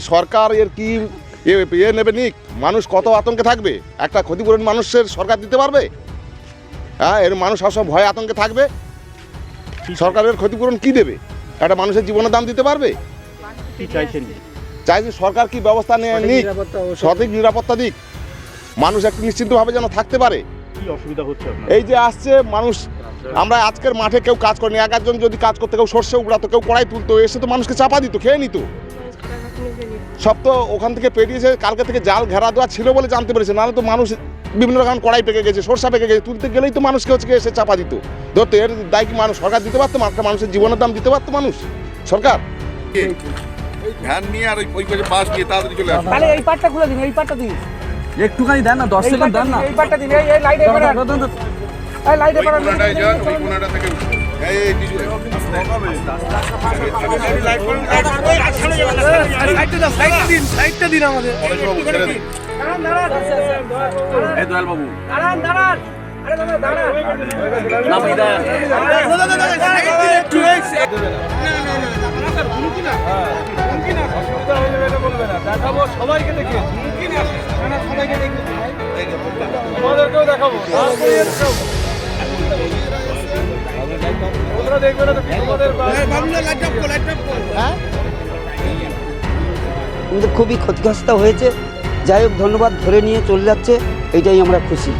সরকার এর কি এ- নেবে নিক? মানুষ কত আতঙ্কে থাকবে? একটা ক্ষতিপূরণ মানুষের সরকার দিতে পারবে? হ্যাঁ এর মানুষ সবসময় ভয় আতঙ্কে থাকবে? সরকারের ক্ষতিপূরণ কি দেবে? একটা মানুষের জীবনের দাম দিতে পারবে? কি চাইছেন? চাই সরকার কি ব্যবস্থা নিয়ে নিক? সঠিক নিরাপত্তা দিক। মানুষ একটু নিশ্চিন্তভাবে যেন থাকতে পারে। অসুবিধা হচ্ছে এই যে আসছে মানুষ আমরা আজকের মাঠে কেউ কাজ করিনি এক একজন যদি কাজ করতে কেউ সর্ষে উড়াতো কেউ কড়াই তুলতো এসে তো মানুষকে চাপা দিত খেয়ে নিত। সব তো ওখান থেকে পেরিয়েছে কালকে থেকে জাল ঘেরা দেওয়া ছিল বলে জানতে পেরেছে নাহলে তো মানুষ বিভিন্ন রকম কড়াই পেকে গেছে সরষা পেকে গেছে তুলতে গেলেই তো মানুষকে হচ্ছে এসে চাপা দিত ধরতো এর দায় কি মানুষ সরকার দিতে পারতো একটা মানুষের জীবনের দাম দিতে পারতো মানুষ সরকার ভ্যান নিয়ে আর ওই- ওই পাশে বাস নিয়ে তাড়াতাড়ি চলে আসবে তাহলে এই পাটটা খুলে দিন এই পাটটা দিন একটুখানি দেন না দশ সেকেন্ড দেন না এই পাটটা দিন এই এই লাইট এবার এই লাইট এবার ওই কোনাটা থেকে এই এই লাইটটা দিন আমাদের এই দয়াল বাবু। দাঁড়ান দাঁড়ান। খুবই ক্ষতিগ্রস্ত হয়েছে। যাই হোক ধন্যবাদ ধরে নিয়ে চলে যাচ্ছে এটাই আমরা খুশি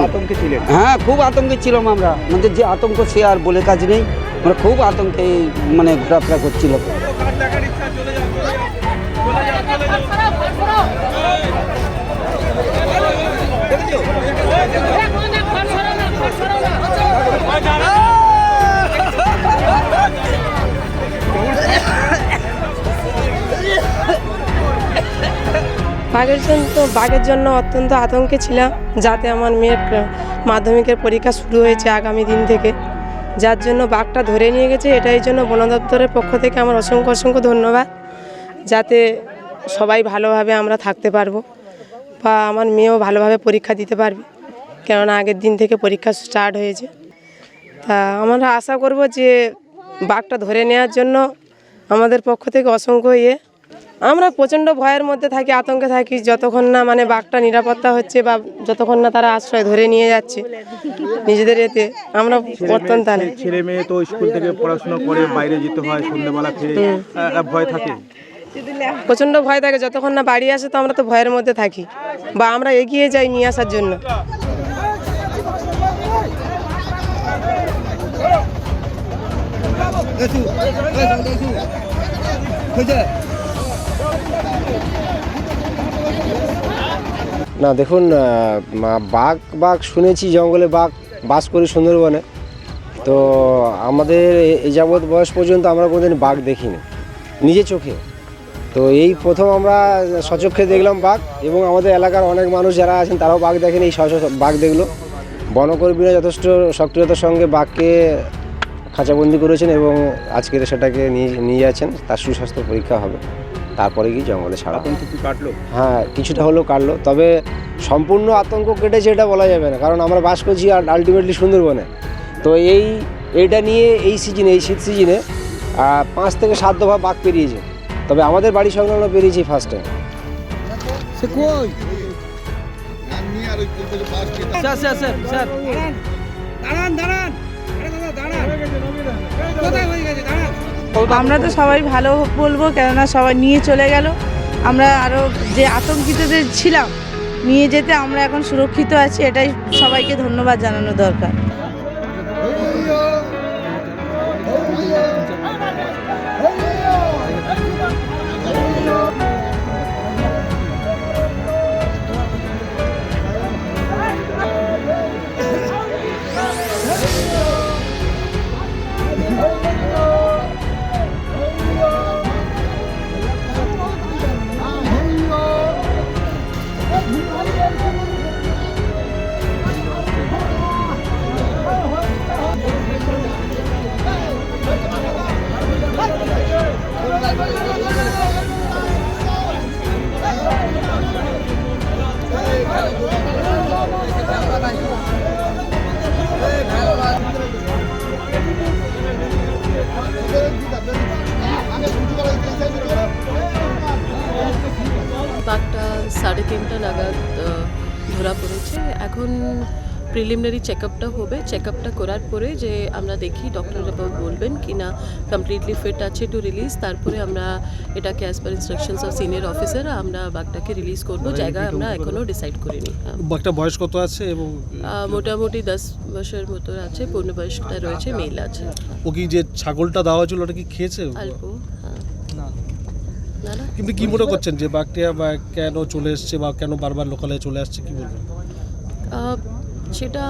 আতঙ্কে ছিলেন হ্যাঁ খুব আতঙ্কে ছিলাম আমরা আমাদের যে আতঙ্ক সে আর বলে কাজ নেই আমরা খুব আতঙ্কে মানে ঘোরাফেরা করছিল বাঘের জন্য তো, বাঘের জন্য অত্যন্ত আতঙ্কে ছিলাম, যাতে আমার মেয়ের মাধ্যমিকের পরীক্ষা শুরু হয়েছে আগামী দিন থেকে। যার জন্য বাঘটা ধরে নিয়ে গেছে, এটাই জন্য বন দপ্তরের পক্ষ থেকে আমার অসংখ্য অসংখ্য ধন্যবাদ, যাতে সবাই ভালোভাবে আমরা থাকতে পারব বা আমার মেয়েও ভালোভাবে পরীক্ষা দিতে পারবে, কেননা আগের দিন থেকে পরীক্ষা স্টার্ট হয়েছে। তা আমরা আশা করব যে বাঘটা ধরে নেওয়ার জন্য আমাদের পক্ষ থেকে অসংখ্য ইয়ে আমরা প্রচণ্ড ভয়ের মধ্যে থাকি আতঙ্কে থাকি যতক্ষণ না মানে বাঘটা নিরাপত্তা হচ্ছে বা যতক্ষণ না তারা আশ্রয় ধরে নিয়ে যাচ্ছে নিজেদের এতে আমরা অত্যন্ত ছেলে মেয়ে তো স্কুল থেকে পড়াশোনা করে বাইরে যেতে হয় সন্ধ্যেবেলা ফিরে ভয় থাকে? প্রচণ্ড ভয় থাকে যতক্ষণ না বাড়ি আসে তো আমরা তো ভয়ের মধ্যে থাকি বা আমরা এগিয়ে যাই নিয়ে আসার জন্য। না, দেখুন বাঘ বাঘ শুনেছি, জঙ্গলে বাঘ বাস করি সুন্দরবনে। তো আমাদের এ- যাবৎ বয়স পর্যন্ত আমরা কোনোদিন বাঘ দেখিনি, নিজে চোখে। তো এই প্রথম আমরা সচক্ষে দেখলাম বাঘ, এবং আমাদের এলাকার অনেক মানুষ যারা আছেন, তারাও বাঘ দেখেন, এই বাঘ দেখল। বনকর্মীরা যথেষ্ট সক্রিয়তার সঙ্গে বাঘকে খাঁচাবন্দি করেছেন, এবং আজকের সেটাকে নিয়ে নিয়ে যাচ্ছেন, তার সুস্বাস্থ্য পরীক্ষা হবে। তারপরে কি জঙ্গলে ছাড়া আতঙ্ক কি কাটলো। হ্যাঁ কিছুটা হলেও কাটলো। তবে সম্পূর্ণ আতঙ্ক কেটেছে এটা বলা যাবে না কারণ আমরা বাস করছি আর আলটিমেটলি সুন্দরবনে। তো এই এইটা নিয়ে এই সিজনে এই শীত সিজনে পাঁচ থেকে সাত দফা বাঘ পেরিয়েছে। তবে আমাদের বাড়ি সংলগ্ন পেরিয়েছি first time sir sir sir sir. দাঁড়ান দাঁড়ান। দাঁড়ান। কোথায় হয়ে গেছে? দাঁড়ান। আমরা তো সবাই ভালো বলব, কেননা সবাই নিয়ে চলে গেল। আমরা আরও যে আতঙ্কিতদের ছিলাম, নিয়ে যেতে আমরা এখন সুরক্ষিত আছি, এটাই সবাইকে ধন্যবাদ জানানো দরকার। তিনটা নাগাদ ধরা পড়েছে। এখন প্রিলিমিনারি চেক আপটা হবে। চেক আপটা করার পরে যে আমরা দেখি ডক্টররা বলবেন কি না কমপ্লিটলি ফিট আছে টু রিলিজ তারপরে আমরা এটাকে as per instructions of senior officer আমরা বাঘটাকে রিলিজ করব। জায়গা আমরা এখনও ডিসাইড করিনি। হ্যাঁ। বাঘটা বয়স কত আছে এবং মোটামুটি দশ বছর মতো আছে পূর্ণ বয়সটা রয়েছে মেল আছে। ও কি যে ছাগলটা দেওয়া হয়েছিল ওটা কি খেয়েছে? অল্প হ্যাঁ। কিন্তু কি মনে করছেন যে বাঘটা বা কেন চলে এসছে বা কেন বারবার লোকালে চলে আসছে, কি বলবেন? সেটা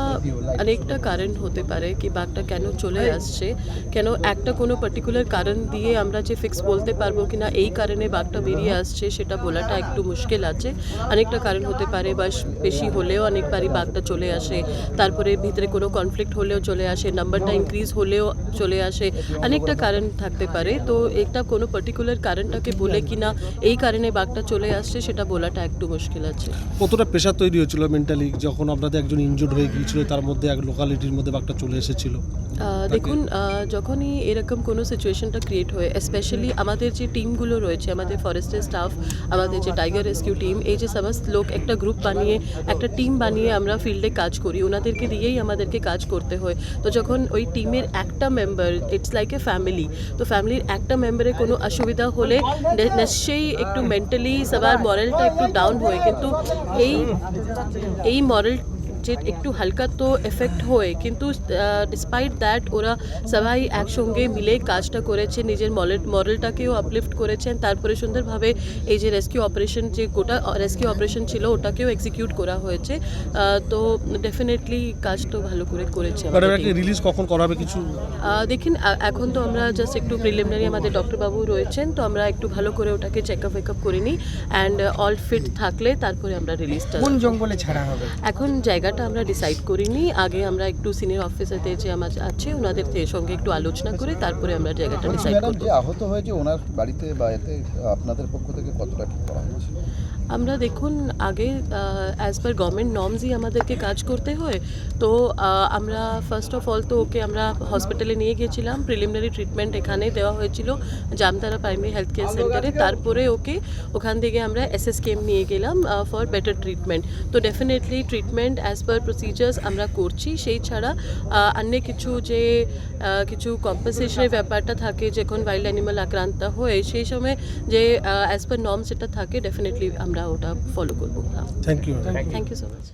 অনেকটা কারণ হতে পারে কি বাঘটা কেন চলে আসছে, কেন একটা কোনো পার্টিকুলার কারণ দিয়ে আমরা যে ফিক্স বলতে পারব কি না এই কারণে বাঘটা বেরিয়ে আসছে সেটা বলাটা একটু মুশকিল আছে। অনেকটা কারণ হতে পারে বা বেশি হলেও অনেকবারই বাঘটা চলে আসে, তারপরে ভিতরে কোনো কনফ্লিক্ট হলেও চলে আসে নাম্বারটা ইনক্রিজ হলেও চলে আসে অনেকটা কারণ থাকতে পারে। তো একটা কোনো পার্টিকুলার কারণটাকে বলে কি না এই কারণে বাঘটা চলে আসছে সেটা বলাটা একটু মুশকিল আছে। কতটা প্রেশার তৈরি হয়েছিল মেন্টালি যখন আপনাদের একজন ইনজুর্ড হয়ে গিয়েছিল তার মধ্যে এক লোকালিটির মধ্যে বাঘটা চলে এসেছিল। দেখুন যখনই এরকম কোনো সিচুয়েশনটা ক্রিয়েট হয় স্পেশালি আমাদের যে টিমগুলো রয়েছে আমাদের ফরেস্টের স্টাফ আমাদের যে টাইগার রেস্কিউ টিম এই যে সমস্ত লোক একটা গ্রুপ বানিয়ে একটা টিম বানিয়ে আমরা ফিল্ডে কাজ করি ওনাদেরকে দিয়েই আমাদেরকে কাজ করতে হয়। তো যখন ওই টিমের একটা member it's like a family তো ফ্যামিলির একটা মেম্বারের কোনো অসুবিধা হলে নিশ্চয়ই একটু মেন্টালি সবার মরালটা একটু ডাউন হয়। কিন্তু এই এই মরাল একটু হালকা তো এফেক্ট হয় কিন্তু ডিসপাইট দ্যাট ওরা সবাই একসঙ্গে মিলে কাজটা করেছে নিজের মরেল মরেলটাকেও আপলিফট করেছেন তারপরে সুন্দরভাবে এই যে রেস্কিউ অপারেশন যে গোটা রেস্কিউ অপারেশন ছিল ওটাকেও এক্সিকিউট করা হয়েছে। তো ডেফিনেটলি কাজ তো ভালো করে করেছে। রিলিজ কখন করাবে কিছু? দেখুন এখন তো আমরা জাস্ট একটু প্রিলিমিনারি আমাদের ডক্টরবাবু রয়েছেন তো আমরা একটু ভালো করে ওটাকে চেক আপ ওয়েক আপ করে নিই অ্যান্ড অল ফিট থাকলে তারপরে আমরা রিলিজটা কোন জঙ্গলে ছাড়া হবে? এখন জায়গাটা আমরা ডিসাইড করিনি। আগে আমরা একটু সিনিয়র অফিসারদের যে আমার আছে ওনাদের সঙ্গে একটু আলোচনা করে তারপরে আমরা জায়গাটা ডিসাইড করব। আহত হয়েছে ওনার বাড়িতে বা এতে আপনাদের পক্ষ থেকে কতটা কি করা হয়েছে? আমরা দেখুন, আগে অ্যাজ পার গভর্নমেন্ট নর্মসই আমাদেরকে কাজ করতে হয়, তো আমরা ফার্স্ট অফ অল তো ওকে আমরা হসপিটালে নিয়ে গিয়েছিলাম প্রিলিমিনারি ট্রিটমেন্ট এখানে দেওয়া হয়েছিল জামতারা প্রাইমারি হেলথ কেয়ার সেন্টারে তারপরে ওকে ওখান থেকে আমরা এসএস কেম নিয়ে গেলাম ফর বেটার ট্রিটমেন্ট তো definitely treatment as per procedures আমরা করছি, সেই ছাড়া অন্য কিছু যে কিছু কম্পেনসেশনের ব্যাপারটা থাকে, যখন ওয়াইল্ড অ্যানিমাল আক্রান্ত হয়, সেই সময় যে অ্যাজ পার নর্মস যেটা থাকে ডেফিনেটলি আমরা ওটা ফলো করব। Thank you thank you so much